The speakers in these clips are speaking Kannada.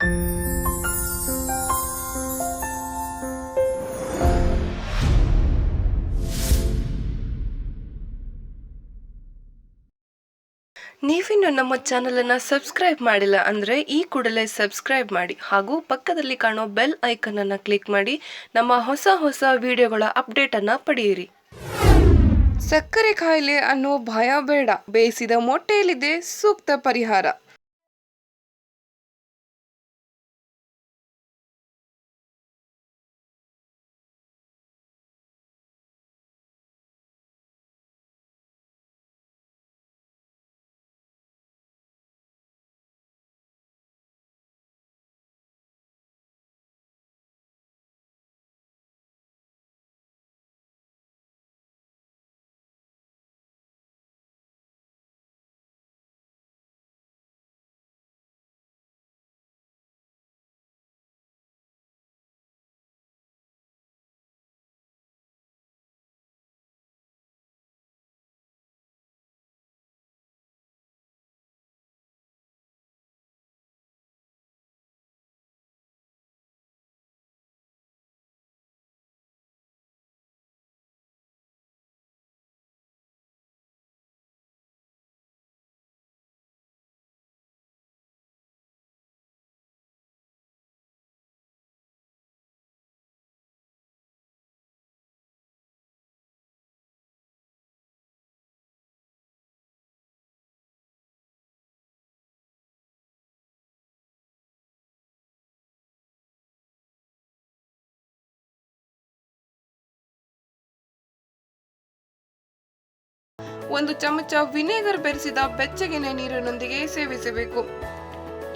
ನೀವಿನ್ನು ನಮ್ಮ ಚಾನಲನ್ನು ಸಬ್ಸ್ಕ್ರೈಬ್ ಮಾಡಿಲ್ಲ ಅಂದ್ರೆ ಈ ಕೂಡಲೇ ಸಬ್ಸ್ಕ್ರೈಬ್ ಮಾಡಿ ಹಾಗೂ ಪಕ್ಕದಲ್ಲಿ ಕಾಣೋ ಬೆಲ್ ಐಕನನ್ನು ಕ್ಲಿಕ್ ಮಾಡಿ ನಮ್ಮ ಹೊಸ ಹೊಸ ವಿಡಿಯೋಗಳ ಅಪ್ಡೇಟನ್ನು ಪಡೆಯಿರಿ. ಸಕ್ಕರೆ ಕಾಯಿಲೆ ಅನ್ನೋ ಭಯ ಬೇಡ. ಬೇಯಿಸಿದ ಮೊಟ್ಟೆಯಲ್ಲಿದೆ ಸೂಕ್ತ ಪರಿಹಾರ. ಒಂದು ಚಮಚ ವಿನೆಗರ್ ಬೆರೆಸಿದ ಬೆಚ್ಚಗಿನ ನೀರಿನೊಂದಿಗೆ ಸೇವಿಸಬೇಕು.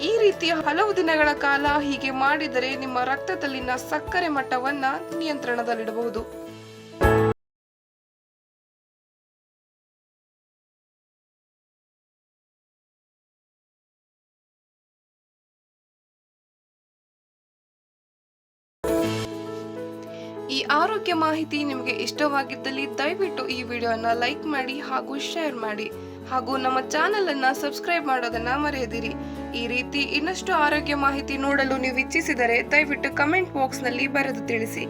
ಈ ರೀತಿಯ ಹಲವು ದಿನಗಳ ಕಾಲ ಹೀಗೆ ಮಾಡಿದರೆ ನಿಮ್ಮ ರಕ್ತದಲ್ಲಿನ ಸಕ್ಕರೆ ಮಟ್ಟವನ್ನು ನಿಯಂತ್ರಣದಲ್ಲಿಡಬಹುದು. ಈ ಆರೋಗ್ಯ ಮಾಹಿತಿ ನಿಮಗೆ ಇಷ್ಟವಾಗಿದ್ದಲ್ಲಿ ದಯವಿಟ್ಟು ಈ ವಿಡಿಯೋನ ಲೈಕ್ ಮಾಡಿ ಹಾಗೂ ಶೇರ್ ಮಾಡಿ. ಹಾಗೂ ನಮ್ಮ ಚಾನೆಲ್ ಅನ್ನ ಸಬ್ಸ್ಕ್ರೈಬ್ ಮಾಡೋದನ್ನ ಮರೆಯದಿರಿ. ಈ ರೀತಿ ಇನ್ನಷ್ಟು ಆರೋಗ್ಯ ಮಾಹಿತಿ ನೋಡಲು ನೀವು ಇಚ್ಛಿಸಿದರೆ ದಯವಿಟ್ಟು ಕಮೆಂಟ್ ಬಾಕ್ಸ್ನಲ್ಲಿ ಬರೆದು ತಿಳಿಸಿ.